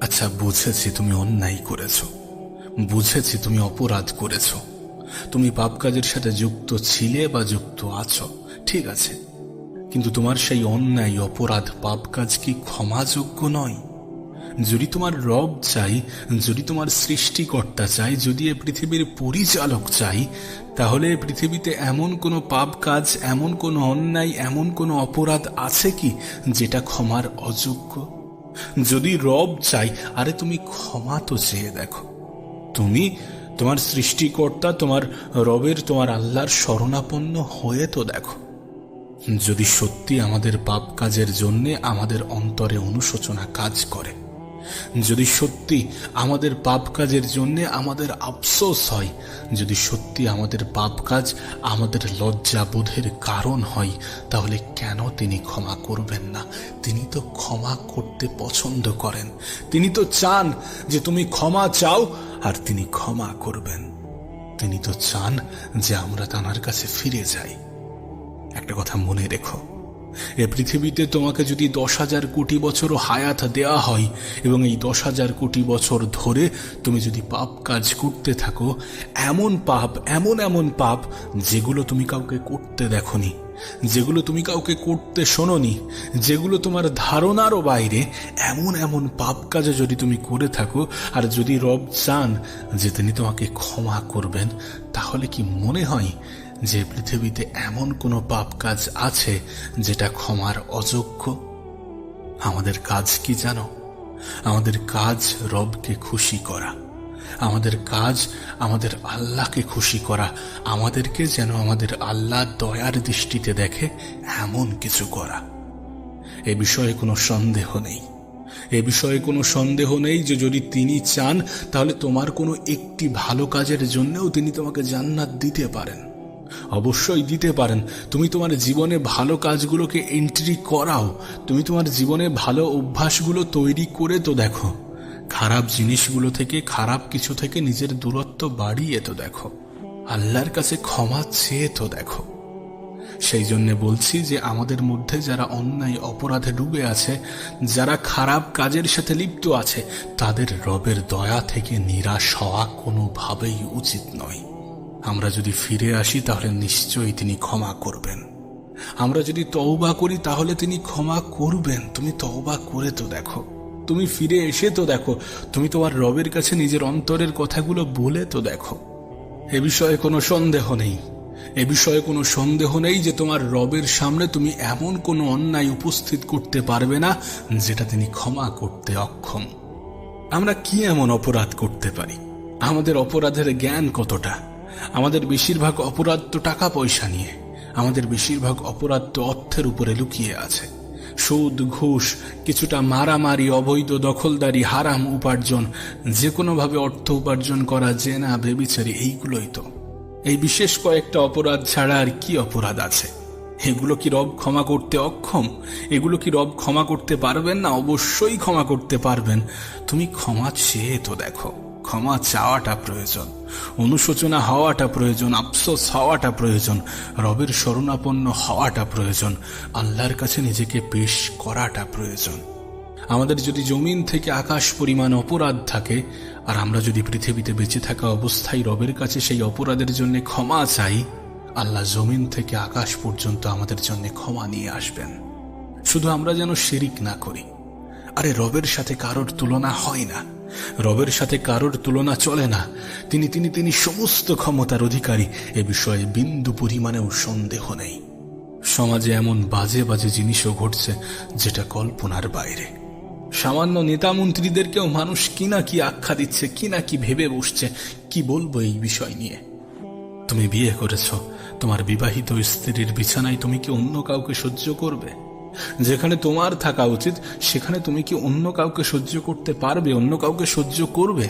আচ্ছা বুঝেছি তুমি অন্যায় করেছ। বুঝেছি তুমি অপরাধ করেছ। তুমি পাপ কাজের সাথে যুক্ত ছিলে বা যুক্ত আছো, ঠিক আছে। কিন্তু তোমার সেই অন্যায়, অপরাধ, পাপ কাজ কি ক্ষমাযোগ্য নয়? যদি তোমার রব চাই, যদি তোমার সৃষ্টিকর্তা চাই, যদি এ পৃথিবীর পরিচালক চাই, তাহলে পৃথিবীতে এমন কোনো পাপ কাজ, এমন কোনো অন্যায়, এমন কোনো অপরাধ আছে কি যেটা ক্ষমার অযোগ্য? যদি রব চাই আরে তুমি ক্ষমা তো চেয়ে দেখো। তুমি তোমার সৃষ্টিকর্তা, তোমার রবের, তোমার আল্লাহর শরণাপন্ন হয়ে তো দেখো। যদি সত্যি আমাদের পাপ কাজের জন্যে আমাদের অন্তরে অনুশোচনা কাজ করে যদি সত্যি আমাদের পাপ কাজের জন্যে আমাদের আফসোস হয়, যদি সত্যি আমাদের পাপ কাজ আমাদের লজ্জা বোধের কারণ হয়, তাহলে কেন তিনি ক্ষমা করবেন না? তিনি তো ক্ষমা করতে পছন্দ করেন। তিনি তো চান যে তুমি ক্ষমা চাও, আর তিনি ক্ষমা করবেন। তিনি তো চান যে আমরা তানার কাছে ফিরে যাই। একটা কথা মনে রেখো। এ পৃথিবীতে তোমাকে যদি দশ হাজার কোটি বছরও হায়াত দেয়া হয় এবং এই দশ হাজার কোটি বছর ধরে তুমি যদি পাপ কাজ করতে থাকো, এমন পাপ, এমন এমন পাপ যেগুলো তুমি কাউকে করতে দেখনি, যেগুলো তুমি কাউকে করতে শোনোনি, যেগুলো তোমার ধারণারও বাইরে, এমন এমন পাপ কাজে যদি তুমি করে থাকো আর যদি রব চান যে তিনি তোমাকে ক্ষমা করবেন, তাহলে কি মনে হয় যে পৃথিবীতে এমন কোনো পাপ কাজ আছে যেটা ক্ষমার অযোগ্য? আমাদের কাজ কি জানো? আমাদের কাজ রবকে খুশি করা। আমাদের কাজ আমাদের আল্লাহকে খুশি করা। আমাদেরকে যেন আমাদের আল্লাহ দয়ার দৃষ্টিতে দেখে এমন কিছু করা। এ বিষয়ে কোনো সন্দেহ নেই। এ বিষয়ে কোনো সন্দেহ নেই যে যদি তিনি চান, তাহলে তোমার কোনো একটি ভালো কাজের জন্যও তিনি তোমাকে জান্নাত দিতে পারেন। অবশ্যই দিতে পারেন। তুমি তোমার জীবনে ভালো কাজগুলোকে এন্ট্রি করাও। তুমি তোমার জীবনে ভালো অভ্যাসগুলো তৈরি করে তো দেখো। খারাপ জিনিসগুলো থেকে, খারাপ কিছু থেকে নিজের দূরত্ব বাড়িয়ে তো দেখো। আল্লাহর কাছে ক্ষমা চেয়ে তো দেখো। সেই জন্য বলছি যে আমাদের মধ্যে যারা অন্যায় অপরাধে ডুবে আছে, যারা খারাপ কাজের সাথে লিপ্ত আছে, তাদের রবের দয়া থেকে নিরাশ হওয়া কোনোভাবেই উচিত নয়। আমরা যদি ফিরে আসি, তাহলে নিশ্চয়ই তিনি ক্ষমা করবেন। আমরা যদি তওবা করি, তাহলে তিনি ক্ষমা করবেন। তুমি তওবা করে তো দেখো। তুমি ফিরে এসে তো দেখো। তুমি তোমার রবের কাছে নিজের অন্তরের কথাগুলো বলে তো দেখো। এ বিষয়ে কোনো সন্দেহ নেই। এ বিষয়ে কোনো সন্দেহ নেই যে তোমার রবের সামনে তুমি এমন কোনো অন্যায় উপস্থিত করতে পারবে না, যেটা তিনি ক্ষমা করতে অক্ষম। আমরা কি এমন অপরাধ করতে পারি? আমাদের অপরাধের জ্ঞান কতটা? আমাদের বেশিরভাগ অপরাধ তো টাকা পয়সা নিয়ে। আমাদের বেশিরভাগ অপরাধ তো অর্থের উপরে লুকিয়ে আছে। সুদ, ঘুষ, কিছুটা মারামারি, অবৈধ দখলদারি, হারাম উপার্জন যে কোনোভাবে অর্থ উপার্জন করা, জেনা, বেবিচারি, এইগুলোই তো। এই বিশেষ কয়েকটা অপরাধ ছাড়া আর কি অপরাধ আছে? এগুলো কি রব ক্ষমা করতে অক্ষম? এগুলো কি রব ক্ষমা করতে পারবেন না? অবশ্যই ক্ষমা করতে পারবেন। তুমি ক্ষমা চেয়ে তো দেখো। ক্ষমা চাওয়াটা প্রয়োজন, অনুশোচনা হওয়াটা প্রয়োজন, আফসোস হওয়াটা প্রয়োজন, রবের শরণাপন্ন হওয়াটা প্রয়োজন, আল্লাহর কাছে নিজেকে পেশ করাটা প্রয়োজন। আমাদের যদি জমিন থেকে আকাশ পরিমাণ অপরাধ থাকে, আর আমরা যদি পৃথিবীতে বেঁচে থাকা অবস্থায় রবের কাছে সেই অপরাধের জন্য ক্ষমা চাই, আল্লাহ জমিন থেকে আকাশ পর্যন্ত আমাদের জন্য ক্ষমা নিয়ে আসবেন। শুধু আমরা যেন শিরিক না করি, আরে রবের সাথে কারোর তুলনা হয় না। রবের সাথে কারোর তুলনা চলে না। তিনি তিনি তিনি সমস্ত ক্ষমতার অধিকারী। এ বিষয়ে বিন্দু পরিমাণেও সন্দেহ নেই। সমাজে এমন বাজে বাজে জিনিসও ঘটছে যেটা কল্পনার বাইরে। সামান্য নেতা মন্ত্রীদেরকেও মানুষ কি না কি আখ্যা দিচ্ছে, কি না কি ভেবে বসছে, কি বলব এই বিষয় নিয়ে? তুমি বিয়ে করেছ, তোমার বিবাহিত স্ত্রীর বিছানায় তুমি কি অন্য কাউকে সহ্য করবে? যেখানে তোমার থাকা উচিত, সেখানে তুমি কি অন্য কাউকে সহ্য করতে পারবে, অন্য কাউকে সহ্য করবে?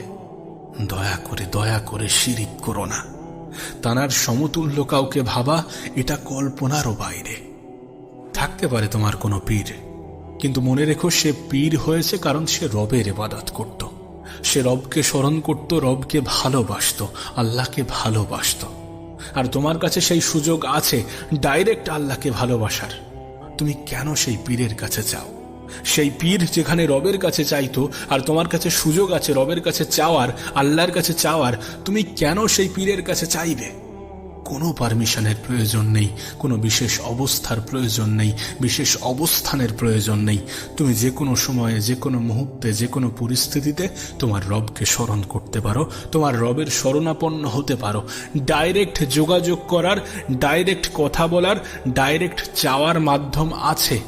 দয়া করে দয়া করে শিরিক করো না। তানার সমতুল্য কাউকে ভাবা, এটা কল্পনারও বাইরে। থাকতে পারে তোমার কোনো পীর, কিন্তু মনে রেখো সে পীর হয়েছে কারণ সে রবের এবাদত করত। সে রবকে স্মরণ করত, রবকে ভালোবাসত, আল্লাহকে ভালোবাসত। আর তোমার কাছে সেই সুযোগ আছে, ডাইরেক্ট আল্লাহকে ভালোবাসার। তুমি কেন সেই পীরের কাছে চাও? সেই পীর যেখানে রবের কাছে চাইতো আর তোমার কাছে সুযোগ আছে রবের কাছে চাওয়ার, আল্লাহর কাছে চাওয়ার, তুমি কেন সেই পীরের কাছে চাইবে? কোনো পারমিশনের প্রয়োজন নেই, কোনো বিশেষ অবস্থার প্রয়োজন নেই, বিশেষ অবস্থানের প্রয়োজন নেই। তুমি যে কোনো সময়ে, যে কোনো মুহূর্তে, যে কোনো পরিস্থিতিতে তোমার রবকে স্মরণ করতে পারো, তোমার রবের শরণাপন্ন হতে পারো। ডাইরেক্ট যোগাযোগ করার, ডাইরেক্ট কথা বলার, ডাইরেক্ট চাওয়ার মাধ্যম আছে।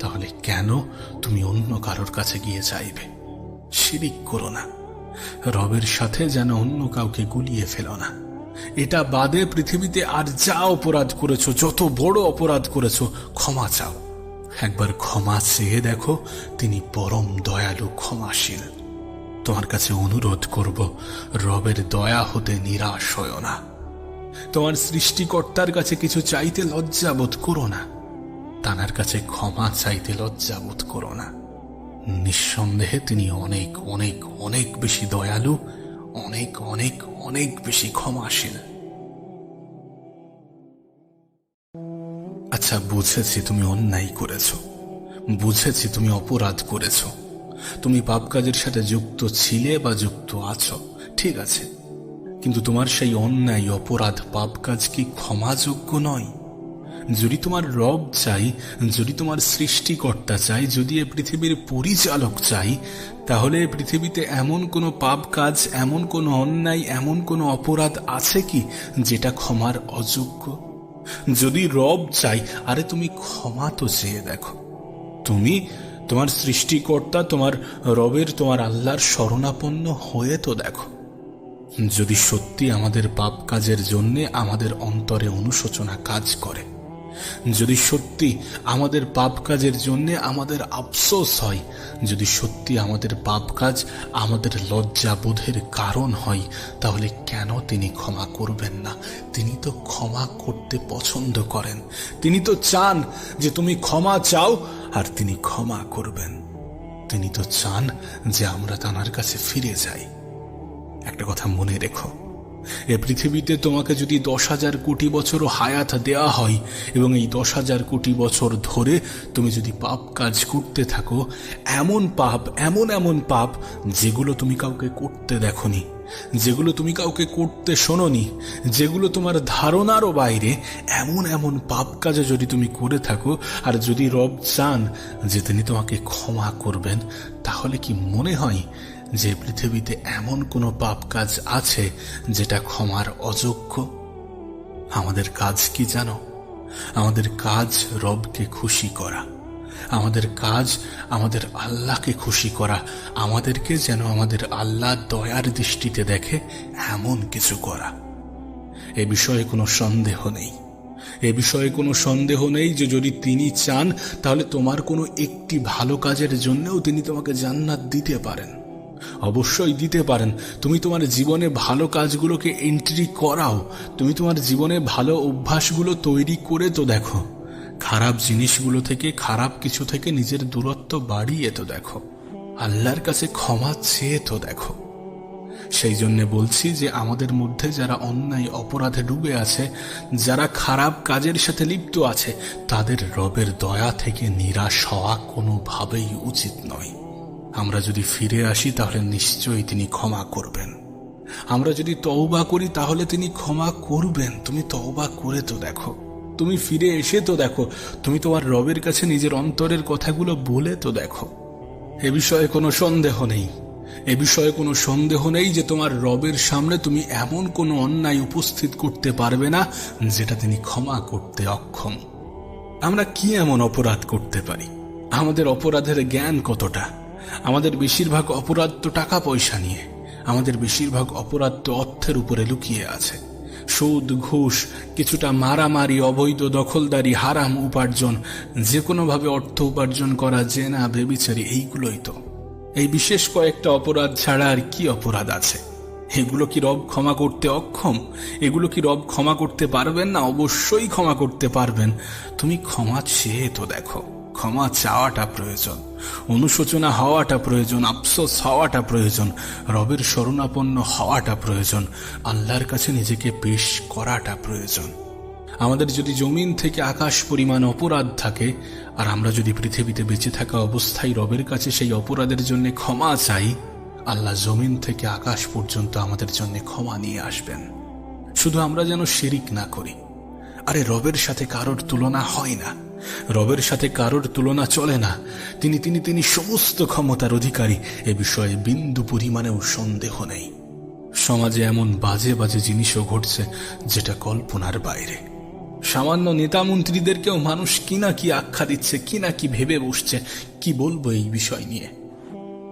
তাহলে কেন তুমি অন্য কারোর কাছে গিয়ে চাইবে? শিরিক করো না। রবের সাথে যেন অন্য কাউকে গুলিয়ে ফেলো না। এটা বাদে পৃথিবীতে আর যা অপরাধ করেছ, যত বড় অপরাধ করেছ, ক্ষমা চাও। একবার ক্ষমা চেয়ে দেখো, তিনি পরম দয়ালু, ক্ষমাশীল। তোমার কাছে অনুরোধ করব, রবের দয়া হতে নিরাশ হয় না। তোমার সৃষ্টিকর্তার কাছে কিছু চাইতে লজ্জাবোধ করো না। তানার কাছে ক্ষমা চাইতে লজ্জাবোধ করো না। নিঃসন্দেহে তিনি অনেক অনেক অনেক বেশি দয়ালু, অনেক অনেক অনেক বেশি ক্ষমাশীল আচ্ছা বুঝেছি তুমি অন্যায় করেছ। বুঝেছি তুমি অপরাধ করেছ। তুমি পাপ কাজের সাথে যুক্ত ছিলে বা যুক্ত আছো, ঠিক আছে। কিন্তু তোমার সেই অন্যায়, অপরাধ, পাপ কাজ কি ক্ষমাযোগ্য নয়? যদি তোমার রব চাই, যদি তোমার সৃষ্টিকর্তা চাই, যদি এ পৃথিবীর পরিচালক চাই, তাহলে পৃথিবীতে এমন কোনো পাপ কাজ, এমন কোনো অন্যায়, এমন কোনো অপরাধ আছে কি যেটা ক্ষমার অযোগ্য? যদি রব চাই, আরে তুমি ক্ষমা তো চেয়ে দেখো। তুমি তোমার সৃষ্টিকর্তা, তোমার রবের, তোমার আল্লাহর শরণাপন্ন হয়ে তো দেখো। যদি সত্যি আমাদের পাপ কাজের জন্যে আমাদের অন্তরে অনুশোচনা কাজ করে যদি সত্যি আমাদের পাপ কাজের জন্য আমাদের আফসোস হয়, যদি সত্যি আমাদের পাপ কাজ আমাদের লজ্জা বোধের কারণ হয়, তাহলে কেন তিনি ক্ষমা করবেন না? তিনি তো ক্ষমা করতে পছন্দ করেন। তিনি তো চান যে তুমি ক্ষমা চাও, আর তিনি ক্ষমা করবেন। তিনি তো চান যে আমরা তানার কাছে ফিরে যাই। একটা কথা মনে রেখো। এ পৃথিবীতে তোমাকে যদি দশ হাজার কোটি বছরও হায়াত দেয়া হয় এবং এই দশ হাজার কোটি বছর ধরে তুমি যদি পাপ কাজ করতে থাকো, এমন পাপ, এমন এমন পাপ যেগুলো তুমি কাউকে করতে দেখনি, যেগুলো তুমি কাউকে করতে শোনোনি, যেগুলো তোমার ধারণারও বাইরে, এমন এমন পাপ কাজে যদি তুমি করে থাকো, আর যদি রব চান যে তিনি তোমাকে ক্ষমা করবেন, তাহলে কি মনে হয় যে পৃথিবীতে এমন কোনো পাপ কাজ আছে যেটা ক্ষমার অযোগ্য? আমাদের কাজ কি জানো? আমাদের কাজ রবকে খুশি করা। আমাদের কাজ আমাদের আল্লাহকে খুশি করা। আমাদেরকে যেন আমাদের আল্লাহ দয়ার দৃষ্টিতে দেখে এমন কিছু করা। এ বিষয়ে কোনো সন্দেহ নেই। এ বিষয়ে কোনো সন্দেহ নেই যে যদি তিনি চান, তাহলে তোমার কোনো একটি ভালো কাজের জন্যও তিনি তোমাকে জান্নাত দিতে পারেন। অবশ্যই দিতে পারেন। তুমি তোমার জীবনে ভালো কাজগুলোকে এন্ট্রি করাও। তুমি তোমার জীবনে ভালো অভ্যাসগুলো তৈরি করে তো দেখো। খারাপ জিনিসগুলো থেকে, খারাপ কিছু থেকে নিজের দূরত্ব বাড়িয়ে তো দেখো। আল্লাহর কাছে ক্ষমা চেয়ে তো দেখো। সেই জন্যে বলছি যে আমাদের মধ্যে যারা অন্যায় অপরাধে ডুবে আছে, যারা খারাপ কাজের সাথে লিপ্ত আছে, তাদের রবের দয়া থেকে নিরাশ হওয়া কোনোভাবেই উচিত নয়। আমরা যদি ফিরে আসি, তাহলে নিশ্চয়ই তিনি ক্ষমা করবেন। আমরা যদি তওবা করি, তাহলে তিনি ক্ষমা করবেন। তুমি তওবা করে তো দেখো। তুমি ফিরে এসে তো দেখো। তুমি তোমার রবের কাছে নিজের অন্তরের কথাগুলো বলে তো দেখো। এ বিষয়ে কোনো সন্দেহ নেই। এ বিষয়ে কোনো সন্দেহ নেই যে তোমার রবের সামনে তুমি এমন কোনো অন্যায় উপস্থিত করতে পারবে না, যেটা তিনি ক্ষমা করতে অক্ষম। আমরা কি এমন অপরাধ করতে পারি? আমাদের অপরাধের জ্ঞান কতটা? আমাদের বেশিরভাগ অপরাধ তো টাকা পয়সা নিয়ে। আমাদের বেশিরভাগ অপরাধ তো অর্থের উপরে লুকিয়ে আছে। সুদ, ঘুষ, কিছুটা মারামারি, অবৈধ দখলদারি, হারাম উপার্জন যে কোনোভাবে অর্থ উপার্জন করা, জেনা, বেবিচারি, এইগুলোই তো। এই বিশেষ কয়েকটা অপরাধ ছাড়া আর কি অপরাধ আছে? এগুলো কি রব ক্ষমা করতে অক্ষম? এগুলো কি রব ক্ষমা করতে পারবেন না? অবশ্যই ক্ষমা করতে পারবেন। তুমি ক্ষমা চেয়ে তো দেখো। ক্ষমা চাওয়াটা প্রয়োজন, অনুশোচনা হওয়াটা প্রয়োজন, আফসোস হওয়াটা প্রয়োজন, রবের শরণাপন্ন হওয়াটা প্রয়োজন, আল্লাহর কাছে নিজেকে পেশ করাটা প্রয়োজন। আমাদের যদি জমিন থেকে আকাশ পরিমাণ অপরাধ থাকে, আর আমরা যদি পৃথিবীতে বেঁচে থাকা অবস্থায় রবের কাছে সেই অপরাধের জন্য ক্ষমা চাই, আল্লাহ জমিন থেকে আকাশ পর্যন্ত আমাদের জন্য ক্ষমা নিয়ে আসবেন। শুধু আমরা যেন শিরিক না করি, আরে রবের সাথে কারোর তুলনা হয় না। রবের সাথে কারোর তুলনা চলে না। তিনি তিনি তিনি সমস্ত ক্ষমতার অধিকারী। এ বিষয়ে বিন্দু পরিমাণেও সন্দেহ নেই। সমাজে এমন বাজে বাজে জিনিসও ঘটছে যেটা কল্পনার বাইরে। সামান্য নেতা মন্ত্রীদেরকেও মানুষ কি না কি আখ্যা দিচ্ছে, কি না কি ভেবে বসছে, কি বলব এই বিষয় নিয়ে?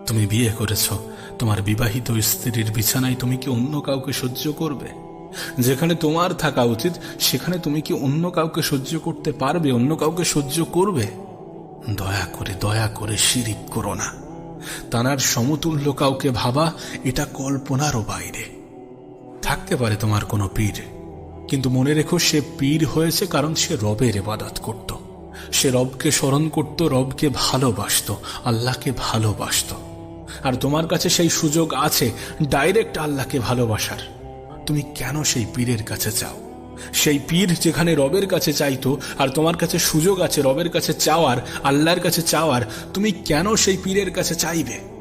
তুমি বিয়ে করেছ, তোমার বিবাহিত স্ত্রীর বিছানায় তুমি কি অন্য কাউকে সহ্য করবে? যেখানে তোমার থাকা উচিত, সেখানে তুমি কি অন্য কাউকে সহ্য করতে পারবে, অন্য কাউকে সহ্য করবে? দয়া করে দয়া করে শিরিক করো না। তানার সমতুল্য কাউকে ভাবা, এটা কল্পনারও বাইরে। থাকতে পারে তোমার কোনো পীর, কিন্তু মনে রেখো সে পীর হয়েছে কারণ সে রবের এবাদত করত। সে রবকে স্মরণ করত, রবকে ভালোবাসত, আল্লাহকে ভালোবাসত। আর তোমার কাছে সেই সুযোগ আছে, ডাইরেক্ট আল্লাহকে ভালোবাসার। তুমি কেন সেই পীরের কাছে চাও? সেই পীর যেখানে রবের কাছে চাইতো আর তোমার কাছে সুযোগ আছে রবের কাছে চাওয়ার, আল্লাহর কাছে চাওয়ার, তুমি কেন সেই পীরের কাছে চাইবে?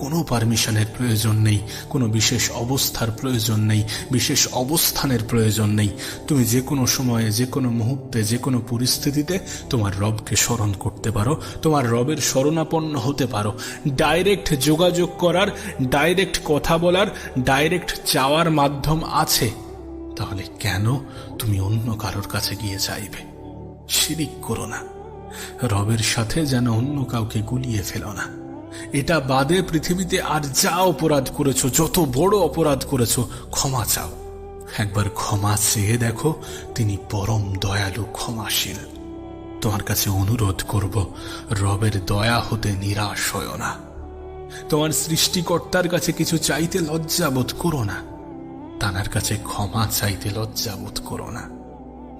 কোনো পারমিশনের প্রয়োজন নেই, কোনো বিশেষ অবস্থার প্রয়োজন নেই, বিশেষ অবস্থানের প্রয়োজন নেই। তুমি যে কোনো সময়ে, যে কোনো মুহূর্তে, যে কোনো পরিস্থিতিতে তোমার রবকে স্মরণ করতে পারো, তোমার রবের শরণাপন্ন হতে পারো। ডাইরেক্ট যোগাযোগ করার, ডাইরেক্ট কথা বলার, ডাইরেক্ট চাওয়ার মাধ্যম আছে। তাহলে কেন তুমি অন্য কারোর কাছে গিয়ে চাইবে? শিরিক করো না। রবের সাথে যেন অন্য কাউকে গুলিয়ে ফেলো না। এটা বাদে পৃথিবীতে আর যা অপরাধ করেছ, যত বড় অপরাধ করেছ, ক্ষমা চাও। একবার ক্ষমা চেয়ে দেখো, তিনি পরম দয়ালু, ক্ষমাশীল। তোমার কাছে অনুরোধ করব, রবের দয়া হতে নিরাশ হয় না। তোমার সৃষ্টিকর্তার কাছে কিছু চাইতে লজ্জাবোধ করো না। তানার কাছে ক্ষমা চাইতে লজ্জাবোধ করো না।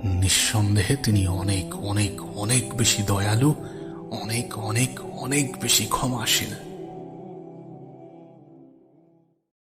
নিঃসন্দেহে তিনি অনেক অনেক অনেক বেশি দয়ালু অনেক অনেক অনেক বেশি ক্ষমাশীল